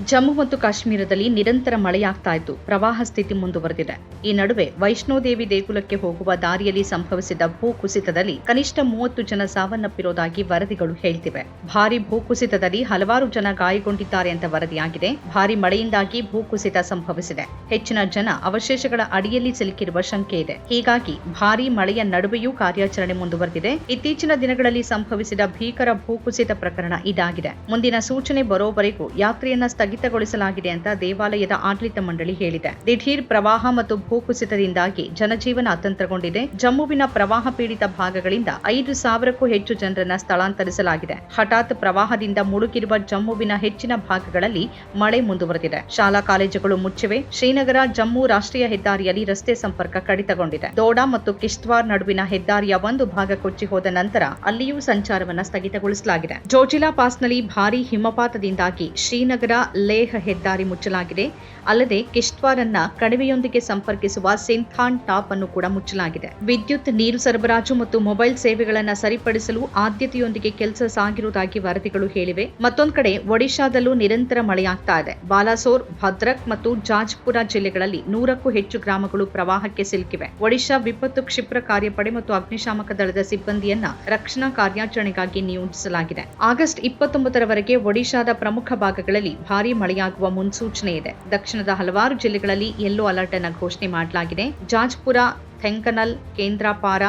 ಜಮ್ಮು ಮತ್ತು ಕಾಶ್ಮೀರದಲ್ಲಿ ನಿರಂತರ ಮಳೆಯಾಗ್ತಾ ಇದ್ದು ಪ್ರವಾಹ ಸ್ಥಿತಿ ಮುಂದುವರೆದಿದೆ. ಈ ನಡುವೆ ವೈಷ್ಣೋದೇವಿ ದೇಗುಲಕ್ಕೆ ಹೋಗುವ ದಾರಿಯಲ್ಲಿ ಸಂಭವಿಸಿದ ಭೂಕುಸಿತದಲ್ಲಿ ಕನಿಷ್ಠ ಮೂವತ್ತು ಜನ ಸಾವನ್ನಪ್ಪಿರುವುದಾಗಿ ವರದಿಗಳು ಹೇಳ್ತಿವೆ. ಭಾರಿ ಭೂಕುಸಿತದಲ್ಲಿ ಹಲವಾರು ಜನ ಗಾಯಗೊಂಡಿದ್ದಾರೆ ಅಂತ ವರದಿಯಾಗಿದೆ. ಭಾರಿ ಮಳೆಯಿಂದಾಗಿ ಭೂಕುಸಿತ ಸಂಭವಿಸಿದೆ. ಹೆಚ್ಚಿನ ಜನ ಅವಶೇಷಗಳ ಅಡಿಯಲ್ಲಿ ಸಿಲುಕಿರುವ ಶಂಕೆ ಇದೆ. ಹೀಗಾಗಿ ಭಾರಿ ಮಳೆಯ ನಡುವೆಯೂ ಕಾರ್ಯಾಚರಣೆ ಮುಂದುವರೆದಿದೆ. ಇತ್ತೀಚಿನ ದಿನಗಳಲ್ಲಿ ಸಂಭವಿಸಿದ ಭೀಕರ ಭೂಕುಸಿತ ಪ್ರಕರಣ ಇದಾಗಿದೆ. ಮುಂದಿನ ಸೂಚನೆ ಬರೋವರೆಗೂ ಯಾತ್ರೆಯನ್ನ ಸ್ಥಗಿತಗೊಳಿಸಲಾಗಿದೆ ಅಂತ ದೇವಾಲಯದ ಆಡಳಿತ ಮಂಡಳಿ ಹೇಳಿದೆ. ದಿಢೀರ್ ಪ್ರವಾಹ ಮತ್ತು ಭೂಕುಸಿತದಿಂದಾಗಿ ಜನಜೀವನ ಅತಂತ್ರಗೊಂಡಿದೆ. ಜಮ್ಮುವಿನ ಪ್ರವಾಹ ಪೀಡಿತ ಭಾಗಗಳಿಂದ ಐದು ಸಾವಿರಕ್ಕೂ ಹೆಚ್ಚು ಜನರನ್ನ ಸ್ಥಳಾಂತರಿಸಲಾಗಿದೆ. ಹಠಾತ್ ಪ್ರವಾಹದಿಂದ ಮುಳುಗಿರುವ ಜಮ್ಮುವಿನ ಹೆಚ್ಚಿನ ಭಾಗಗಳಲ್ಲಿ ಮಳೆ ಮುಂದುವರೆದಿದೆ. ಶಾಲಾ ಕಾಲೇಜುಗಳು ಮುಚ್ಚಿವೆ. ಶ್ರೀನಗರ, ಜಮ್ಮು ರಾಷ್ಟ್ರೀಯ ಹೆದ್ದಾರಿಯಲ್ಲಿ ರಸ್ತೆ ಸಂಪರ್ಕ ಕಡಿತಗೊಂಡಿದೆ. ದೋಡಾ ಮತ್ತು ಕಿಶ್ತ್ವಾರ್ ನಡುವಿನ ಹೆದ್ದಾರಿಯ ಒಂದು ಭಾಗ ಕೊಚ್ಚಿ ಹೋದ ನಂತರ ಅಲ್ಲಿಯೂ ಸಂಚಾರವನ್ನು ಸ್ಥಗಿತಗೊಳಿಸಲಾಗಿದೆ. ಜೋಜಿಲಾ ಪಾಸ್ನಲ್ಲಿ ಭಾರೀ ಹಿಮಪಾತದಿಂದಾಗಿ ಶ್ರೀನಗರ ಲೇಹ್ ಹೆದ್ದಾರಿ ಮುಚ್ಚಲಾಗಿದೆ. ಅಲ್ಲದೆ ಕಿಶ್ತ್ವಾರ್ ಅನ್ನ ಕಣಿವೆಯೊಂದಿಗೆ ಸಂಪರ್ಕಿಸುವ ಸಿಂಥಾನ್ ಟಾಪ್ ಅನ್ನು ಕೂಡ ಮುಚ್ಚಲಾಗಿದೆ. ವಿದ್ಯುತ್, ನೀರು ಸರಬರಾಜು ಮತ್ತು ಮೊಬೈಲ್ ಸೇವೆಗಳನ್ನು ಸರಿಪಡಿಸಲು ಆದ್ಯತೆಯೊಂದಿಗೆ ಕೆಲಸ ಸಾಗಿರುವುದಾಗಿ ವರದಿಗಳು ಹೇಳಿವೆ. ಮತ್ತೊಂದು ಕಡೆ ಒಡಿಶಾದಲ್ಲೂ ನಿರಂತರ ಮಳೆಯಾಗ್ತಾ ಇದೆ. ಬಾಲಾಸೋರ್, ಭದ್ರಕ್ ಮತ್ತು ಜಾಜ್ಪುರ ಜಿಲ್ಲೆಗಳಲ್ಲಿ ನೂರಕ್ಕೂ ಹೆಚ್ಚು ಗ್ರಾಮಗಳು ಪ್ರವಾಹಕ್ಕೆ ಸಿಲುಕಿವೆ. ಒಡಿಶಾ ವಿಪತ್ತು ಕ್ಷಿಪ್ರ ಕಾರ್ಯಪಡೆ ಮತ್ತು ಅಗ್ನಿಶಾಮಕ ದಳದ ಸಿಬ್ಬಂದಿಯನ್ನ ರಕ್ಷಣಾ ಕಾರ್ಯಾಚರಣೆಗಾಗಿ ನಿಯೋಜಿಸಲಾಗಿದೆ. ಆಗಸ್ಟ್ ಇಪ್ಪತ್ತೊಂಬತ್ತರವರೆಗೆ ಒಡಿಶಾದ ಪ್ರಮುಖ ಭಾಗಗಳಲ್ಲಿ ಭಾರೀ ಮಳೆಯಾಗುವ ಮುನ್ಸೂಚನೆ ಇದೆ. ದಕ್ಷಿಣದ ಹಲವಾರು ಜಿಲ್ಲೆಗಳಲ್ಲಿ ಯೆಲ್ಲೋ ಅಲರ್ಟ್ ಅನ್ನು ಘೋಷಣೆ ಮಾಡಲಾಗಿದೆ. ಜಾಜ್ಪುರ ಥೆಂಕನಲ್ ಕೇಂದ್ರಪಾರ,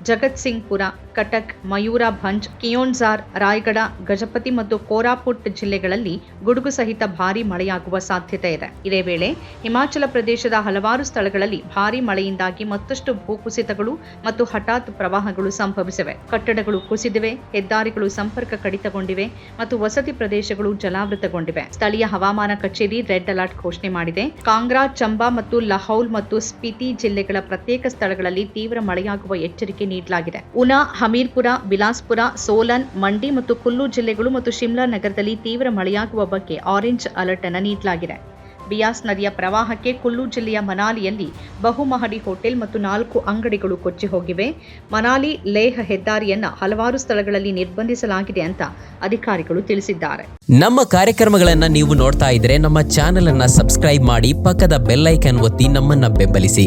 ಜಗತ್ಸಿಂಗ್ಪುರ ಕಟಕ್ ಮಯೂರಭಂಜ್ ಕಿಯೋನ್ಜಾರ್ ರಾಯಗಢ ಗಜಪತಿ ಮತ್ತು ಕೋರಾಪುಟ್ ಜಿಲ್ಲೆಗಳಲ್ಲಿ ಗುಡುಗು ಸಹಿತ ಭಾರೀ ಮಳೆಯಾಗುವ ಸಾಧ್ಯತೆ ಇದೆ. ಇದೇ ವೇಳೆ ಹಿಮಾಚಲ ಪ್ರದೇಶದ ಹಲವಾರು ಸ್ಥಳಗಳಲ್ಲಿ ಭಾರೀ ಮಳೆಯಿಂದಾಗಿ ಮತ್ತಷ್ಟು ಭೂಕುಸಿತಗಳು ಮತ್ತು ಹಠಾತ್ ಪ್ರವಾಹಗಳು ಸಂಭವಿಸಿವೆ. ಕಟ್ಟಡಗಳು ಕುಸಿದಿವೆ, ಹೆದ್ದಾರಿಗಳು ಸಂಪರ್ಕ ಕಡಿತಗೊಂಡಿವೆ ಮತ್ತು ವಸತಿ ಪ್ರದೇಶಗಳು ಜಲಾವೃತಗೊಂಡಿವೆ. ಸ್ಥಳೀಯ ಹವಾಮಾನ ಕಚೇರಿ ರೆಡ್ ಅಲರ್ಟ್ ಘೋಷಣೆ ಮಾಡಿದೆ. ಕಾಂಗ್ರಾ, ಚಂಬಾ ಮತ್ತು ಲಹೌಲ್ ಮತ್ತು ಸ್ಪಿತಿ ಜಿಲ್ಲೆಗಳ ಪ್ರತ್ಯೇಕ ಸ್ಥಳಗಳಲ್ಲಿ ತೀವ್ರ ಮಳೆಯಾಗುವ ಎಚ್ಚರಿಕೆ ನೀಡಲಾಗಿದೆ. ಉನಾ ಹಮೀರ್ಪುರ, ಬಿಲಾಸ್ಪುರ, ಸೋಲನ್ ಮಂಡಿ ಮತ್ತು ಕುಲ್ಲು ಜಿಲ್ಲೆಗಳು ಮತ್ತು ಶಿಮ್ಲಾ ನಗರದಲ್ಲಿ ತೀವ್ರ ಮಳೆಯಾಗುವ ಬಗ್ಗೆ ಆರೆಂಜ್ ಅಲರ್ಟ್ ಅನ್ನು ನೀಡಲಾಗಿದೆ. ಬಿಯಾಸ್ ನದಿಯ ಪ್ರವಾಹಕ್ಕೆ ಕುಲ್ಲು ಜಿಲ್ಲೆಯ ಮನಾಲಿಯಲ್ಲಿ ಬಹುಮಹಡಿ ಹೋಟೆಲ್ ಮತ್ತು ನಾಲ್ಕು ಅಂಗಡಿಗಳು ಕೊಚ್ಚಿ ಹೋಗಿವೆ. ಮನಾಲಿ ಲೇಹ್ ಹೆದ್ದಾರಿಯನ್ನ ಹಲವಾರು ಸ್ಥಳಗಳಲ್ಲಿ ನಿರ್ಬಂಧಿಸಲಾಗಿದೆ ಅಂತ ಅಧಿಕಾರಿಗಳು ತಿಳಿಸಿದ್ದಾರೆ. ನಮ್ಮ ಕಾರ್ಯಕ್ರಮಗಳನ್ನು ನೀವು ನೋಡ್ತಾ ಇದ್ರೆ ನಮ್ಮ ಚಾನೆಲ್ ಅನ್ನ ಸಬ್ಸ್ಕ್ರೈಬ್ ಮಾಡಿ ಪಕ್ಕದ ಬೆಲ್ಲೈಕನ್ ಒತ್ತಿ ನಮ್ಮನ್ನ ಬೆಂಬಲಿಸಿ.